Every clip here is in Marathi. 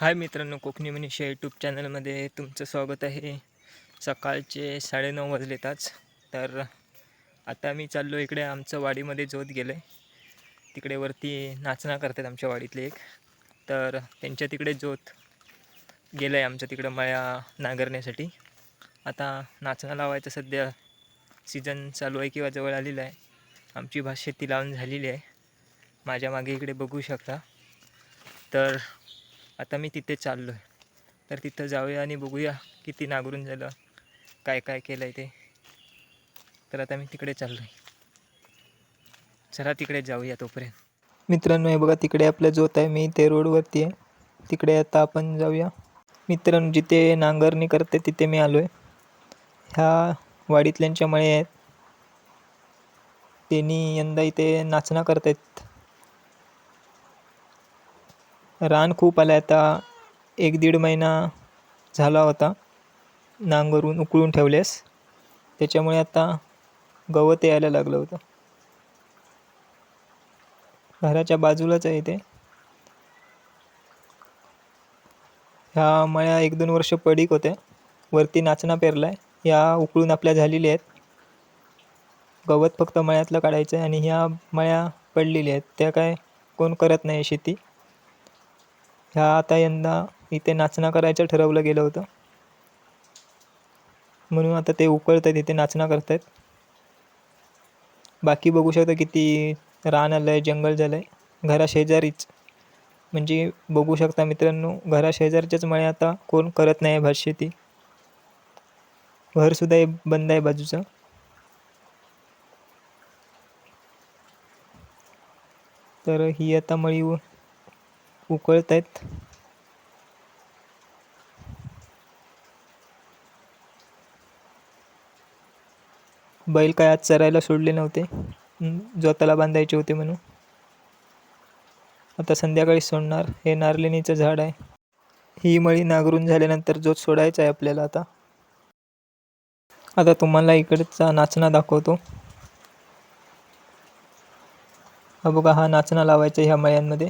हाय मित्रांनो कोकणी मनीषा यूट्यूब चॅनलमध्ये तुमचं स्वागत आहे. सकाळचे साडेनऊ वाजलेत आज. तर आता मी चाललो इकडे आमचं वाडीमध्ये जोत गेलं आहे तिकडे वरती नाचना करतात आमच्या वाडीतले एक. तर त्यांच्या तिकडे जोत गेलं आहे आमच्या तिकडं मळ्या नांगरण्यासाठी. आता नाचना लावायचं सध्या सीझन चालू आहे किंवा जवळ आलेलं आहे. आमची भात शेती लावून झालेली आहे. माझ्या मागे इकडे बघू शकता. तर आता मी तिथे चाललो आहे तर तिथं जाऊया आणि बघूया किती नांगरून झालं काय काय केलं आहे ते. तर आता मी तिकडे चाललो आहे चला तिकडे जाऊया तोपर्यंत. मित्रांनो हे बघा तिकडे आपलं जोत आहे. मी ते रोडवरती आहे. तिकडे आता आपण जाऊया. मित्रांनो जिथे नांगरणी करते तिथे मी आलो आहे ह्या वाडीतल्यांच्या मळे आहेत त्यांनी यंदा इथे नाचना करतायत. रान खूप आलं आता. एक दीड महिना झाला होता. नांगरून उकळून ठेवल्यास त्याच्यामुळे आता गवत यायला लागलं होतं. घराच्या बाजूलाच आहे ते. ह्या मळ्या एक दोन वर्ष पडीक होत्या. वरती नाचना पेरलाय. या उकळून आपल्या झालेल्या आहेत. गवत फक्त मळ्यातलं काढायचं आहे आणि ह्या मळ्या पडलेल्या आहेत. त्या काय कोण करत नाही शेती. ह्या आता यंदा इथे नाचना करायचं ठरवलं गेलं होतं. म्हणून आता ते उकळत आहेत इथे नाचना आहेत बाकी बघू शकता किती रान आलं आहे जंगल झालं आहे घराशेजारीच म्हणजे बघू शकता मित्रांनो घराशेजारच्याच मळे आता कोण करत नाही भात शेती. घरसुद्धा हे बंद आहे बाजूचं. तर ही आता मळी उकळत आहेत. बैल काय आज चरायला सोडले नव्हते. जोताला बांधायचे होते म्हणून. आता संध्याकाळी सोडणार. हे नारलिणीचं झाड आहे. ही मळी नांगरून झाल्यानंतर जोत सोडायचा आहे आपल्याला आता. आता तुम्हाला इकडचा नाचना दाखवतो. हा बघा हा नाचना लावायचा ह्या मळ्यांमध्ये.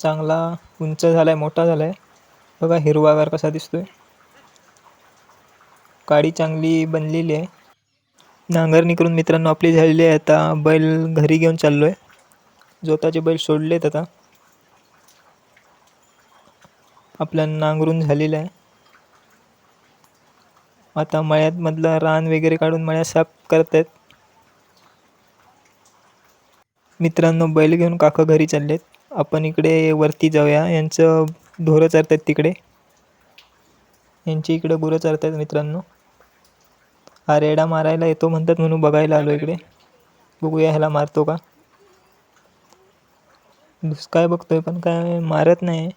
चांगला उंच झाला आहे मोठा झाला आहे बघा हिरवागार कसा दिसतोय. काडी चांगली बनलेली आहे. नांगरणी करून मित्रांनो आपली झालेली आहे आता. बैल घरी घेऊन चाललो आहे जोताचे बैल सोडलेत आता. आपलं नांगरून झालेलं आहे. आता मळ्यातमधलं रान वगैरे काढून मळ्या साफ करतायत. मित्रांनो बैल घेऊन काका घरी चाललेत. आपण इकडे वरती जाऊया. यांचं ढोरं चरतात तिकडे. यांची इकडे गुरं चरतात मित्रांनो. हा रेडा मारायला येतो म्हणतात म्हणून बघायला आलो इकडे. बघूया ह्याला मारतो का? काय बघतोय पण काय मारत नाही.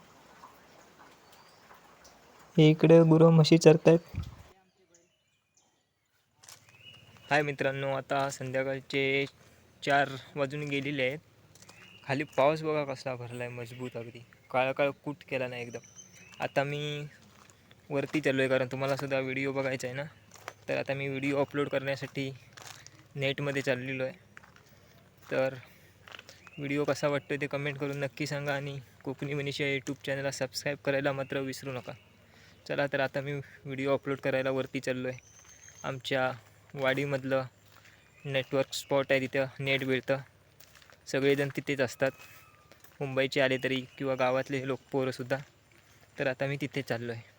हे इकडे गुरं म्हशी चरतायत. हाय मित्रांनो आता संध्याकाळचे चार वाजून गेलेले आहेत. खाली पाऊस बघा कसला भरला आहे मजबूत अगदी. काळा काळ कूट केला नाही एकदम. आता मी वरती चाललो आहे कारण तुम्हाला सुद्धा व्हिडिओ बघायचा आहे ना? तर आता मी व्हिडिओ अपलोड करण्यासाठी नेटमध्ये चाललेलो आहे. तर व्हिडिओ कसा वाटतो ते कमेंट करून नक्की सांगा आणि कोकणी मनीषा यूट्यूब चॅनलला सबस्क्राईब करायला मात्र विसरू नका. चला तर आता मी व्हिडिओ अपलोड करायला वरती चाललो आहे आमच्या वाडीमधलं नेटवर्क स्पॉट आहे तिथं नेट मिळतं. सगळेजण तिथेच असतात. मुंबईचे आले तरी किंवा गावातले लोक पोरंसुद्धा. तर आता मी तिथे चाललो आहे